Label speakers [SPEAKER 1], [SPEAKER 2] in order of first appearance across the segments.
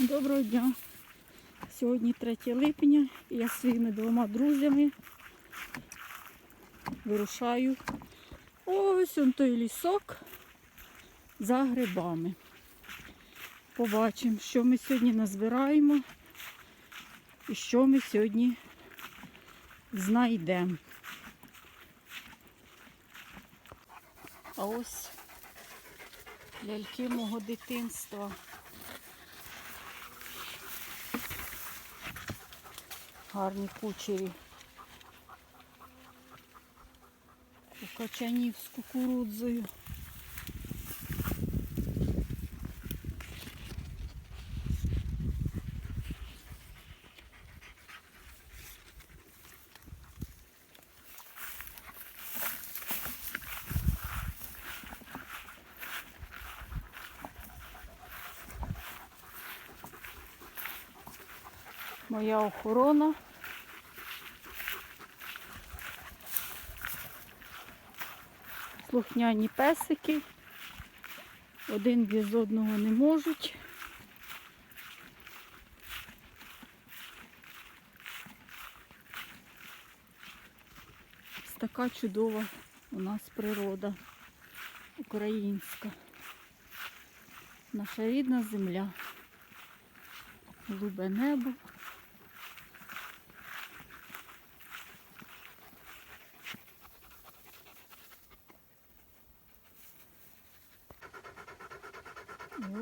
[SPEAKER 1] Доброго дня. Сьогодні 3 липня і я зі своїми двома друзями вирушаю. Ось он той лісок за грибами. Побачимо, що ми сьогодні назбираємо і що ми сьогодні знайдемо. А ось ляльки мого дитинства. Гарні кучері. У качанів з кукурудзою. Моя охорона. Слухняні песики. Один без одного не можуть. Ось Така чудова у нас природа українська. Наша рідна земля. Голубе небо.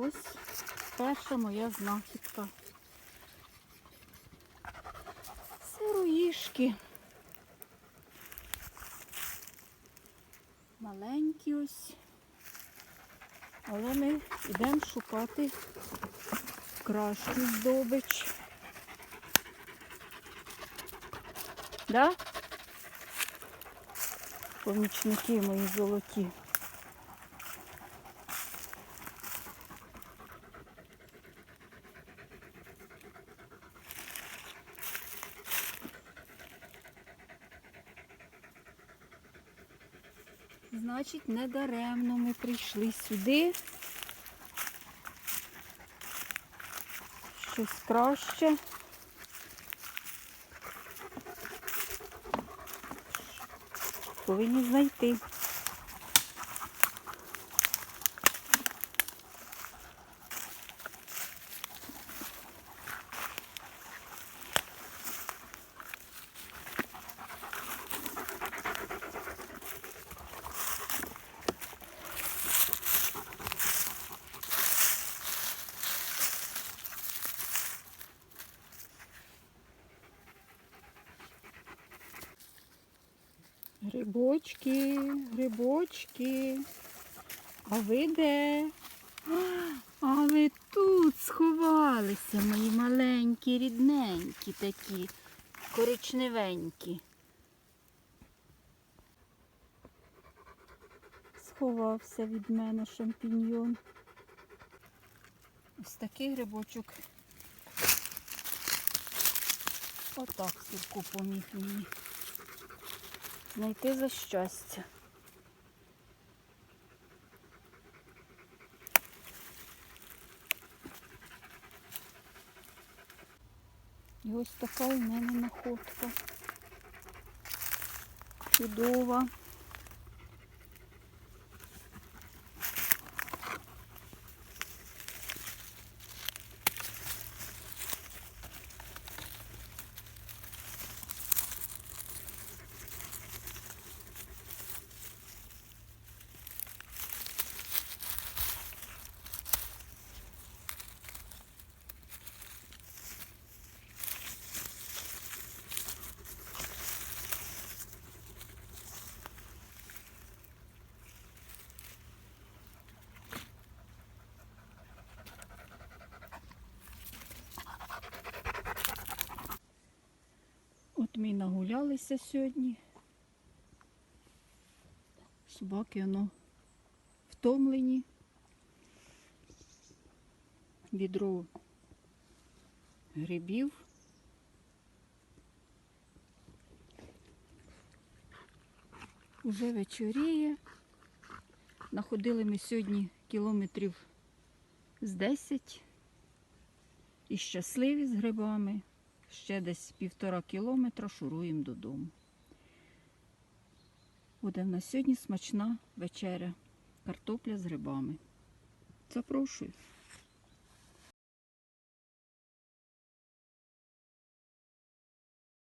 [SPEAKER 1] Ось перша моя знахідка. Сироїшки. Маленькі ось. Але ми йдемо шукати кращу здобич. Да? Помічники мої золоті. Значить, не даремно ми прийшли сюди. Щось краще. Повинні знайти. Грибочки, грибочки. А ви де? А ви тут сховалися, мої маленькі, рідненькі такі, коричневенькі. Сховався від мене шампіньйон. Ось такий грибочок. Отак Сірку поміг мені знайти за щастя. І ось така у мене находка. Чудова. Ми нагулялися сьогодні. Собаки воно втомлені. Відро грибів. Уже вечоріє. Находили ми сьогодні кілометрів з 10. і щасливі з грибами. Ще десь півтора кілометра шуруємо додому. Буде в нас сьогодні смачна вечеря. Картопля з грибами. Запрошую.